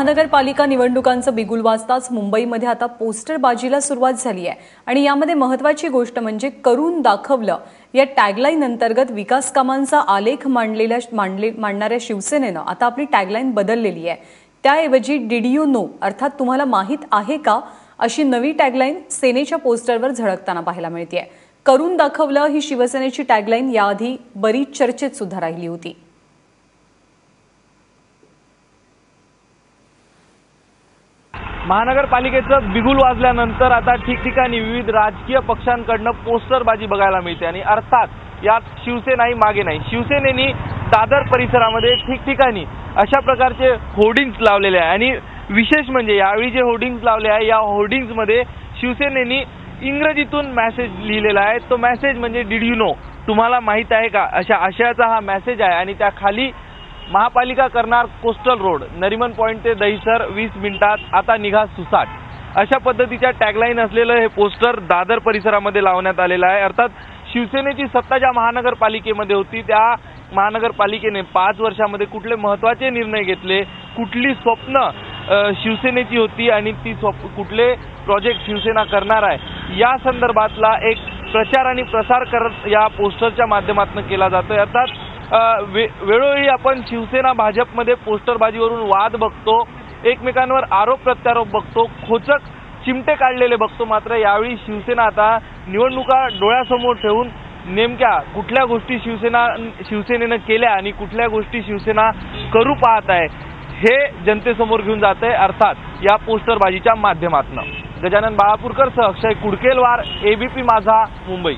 महानगरपालिका निवडणुकांचं बिगुल वाजताच मुंबईमध्ये आता पोस्टरबाजीला सुरुवात झाली आहे. आणि यामध्ये महत्वाची गोष्ट म्हणजे करून दाखवलं. या टॅगलाईन अंतर्गत विकास कामांचा आलेख मांडलेल्या मांडले मांडणाऱ्या शिवसेनेनं आता आपली टॅगलाईन बदललेली आहे. त्याऐवजी डीड यू नो अर्थात तुम्हाला माहीत आहे का? अशी नवी टॅगलाईन सेनेच्या पोस्टरवर झळकताना पाहायला मिळते करून दाखवलं ही शिवसेनेची टॅगलाईन याआधी बरीच चर्चेत सुद्धा राहिली होती. महानगरपालिकेचं बिगुल वाजल्यानंतर आता ठिकठिकाणी विविध राजकीय पक्षांकडनं पोस्टरबाजी बघायला मिळते आणि अर्थात यात शिवसेनाही मागे नाही. शिवसेनेनी दादर परिसरामध्ये ठिकठिकाणी अशा प्रकारचे होर्डिंग्स लावलेले आहे. आणि विशेष म्हणजे यावेळी जे होर्डिंग्स लावले आहे या होर्डिंग्समध्ये शिवसेनेनी इंग्रजीतून मॅसेज लिहिलेला आहे. तो मॅसेज म्हणजे डिड यू नो तुम्हाला माहीत आहे का? अशा आशयाचा हा मॅसेज आहे आणि त्या खाली महापालिका करणार कोस्टल रोड नरिमन पॉईंट ते दहिसर वीस मिनिटात आता निघा सुसाट. अशा पद्धतीच्या टॅगलाईन असलेलं हे पोस्टर दादर परिसरामध्ये लावण्यात आलेलं आहे. अर्थात शिवसेनेची सत्ता ज्या महानगरपालिकेमध्ये होती त्या महानगरपालिकेने पाच वर्षामध्ये कुठले महत्त्वाचे निर्णय घेतले कुठली स्वप्न शिवसेनेची होती आणि ती स्वप्न कुठले प्रोजेक्ट शिवसेना करणार आहे या संदर्भातला एक प्रचार आणि प्रसार करत या पोस्टरच्या माध्यमातून केला जातोय. अर्थात वे वेळोवेळी आपण शिवसेना भाजपमध्ये पोस्टरबाजीवरून वाद बघतो एकमेकांवर आरोप प्रत्यारोप बघतो खोचक चिमटे काढलेले बघतो मात्र यावेळी शिवसेना आता निवडणुका डोळ्यासमोर ठेवून नेमक्या कुठल्या गोष्टी शिवसेना शिवसेनेनं केल्या आणि कुठल्या गोष्टी शिवसेना करू पाहत आहे हे जनतेसमोर घेऊन जात आहे अर्थात या पोस्टरबाजीच्या माध्यमातून. गजानन बाळापूरकर सह अक्षय कुडकेलवार एबीपी माझा मुंबई.